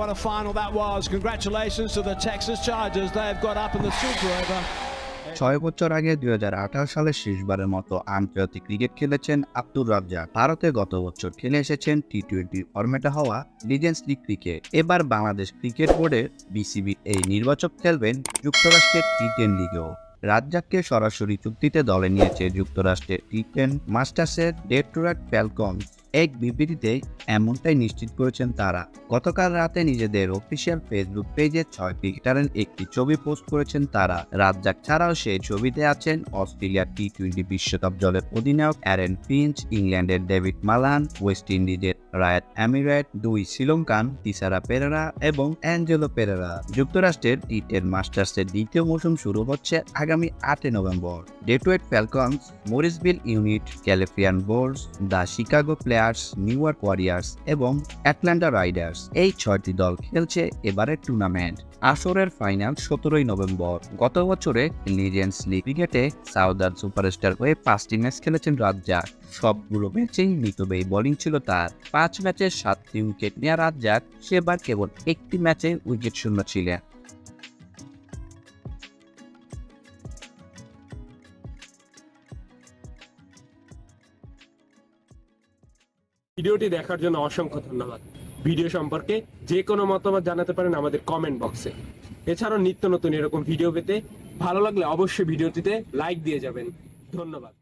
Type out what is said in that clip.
What a final that was. Congratulations to the Texas Chargers. They have got up in the Super Over. ছয় বছর আগে দুই সালে শেষবারের মতো আন্তর্জাতিক ক্রিকেট খেলেছেন আব্দুর রাজ্জাক ভারতে গত বছর খেলে এসেছেন টি টোয়েন্টি ফরম্যাটে হওয়া লিজেন্ডস লিগ ক্রিকেট এবার বাংলাদেশ ক্রিকেট বোর্ডের বিসিবি এই নির্বাচক খেলবেন যুক্তরাষ্ট্রের টি টেন লিগেও রাজ্জাককে সরাসরি চুক্তিতে দলে নিয়েছে যুক্তরাষ্ট্রের টি টেন মাস্টার্সের ডেট্রোয়েট ফ্যালকন এক বিবৃতিতে এমনটাই নিশ্চিত করেছেন তারা। গতকাল রাতে নিজেদের অফিসিয়াল ফেসবুক পেজে ছয় ক্রিকেটারের একটি ছবি পোস্ট করেছেন তারা। রাজ্জাক ছাড়াও সেই ছবিতে আছেন অস্ট্রেলিয়ার টি টোয়েন্টি বিশ্বকাপ দলের অধিনায়ক অ্যারেন ফিঞ্চ, ইংল্যান্ডের ডেভিড মালান, ওয়েস্ট ইন্ডিজের রায়াত অ্যামিরেট দুই শ্রীলঙ্কান তিসারা পেরেরা এবং অ্যাঞ্জেলো পেরেরা। যুক্তরাষ্ট্রের টি টেন মাস্টার্সের দ্বিতীয় মৌসুম শুরু হচ্ছে আগামী আটই November. ডেটুয়েট Falcons, Morrisville Unity Californian Boards, the Chicago Players New York Warriors এবং অ্যাটলান্টা রাইডার্স এই ছয়টি দল খেলছে এবারের টুর্নামেন্ট আসরের ফাইনাল সতেরোই নভেম্বর। গত বছরে লিজেন্ডস লিগ ক্রিকেটে সাউদার্ন সুপারস্টার হয়ে পাঁচটি ম্যাচ খেলেছেন রাজ্জাক। সবগুলো ম্যাচেই মিতব্যয়ী বোলিং ছিল তার। পাঁচ ম্যাচে সাতটি উইকেট নেওয়া রাজ্জাক সেবার কেবল একটি ম্যাচে উইকেট শূন্য ছিলেন। ভিডিওটি দেখার জন্য অসংখ্য ধন্যবাদ। ভিডিও সম্পর্কে যে কোনো মতামত জানাতে পারেন আমাদের কমেন্ট বক্সে এছাড়াও নিত্য নতুন এরকম ভিডিও পেতে ভালো লাগলে অবশ্যই ভিডিওটিতে লাইক দিয়ে যাবেন। ধন্যবাদ।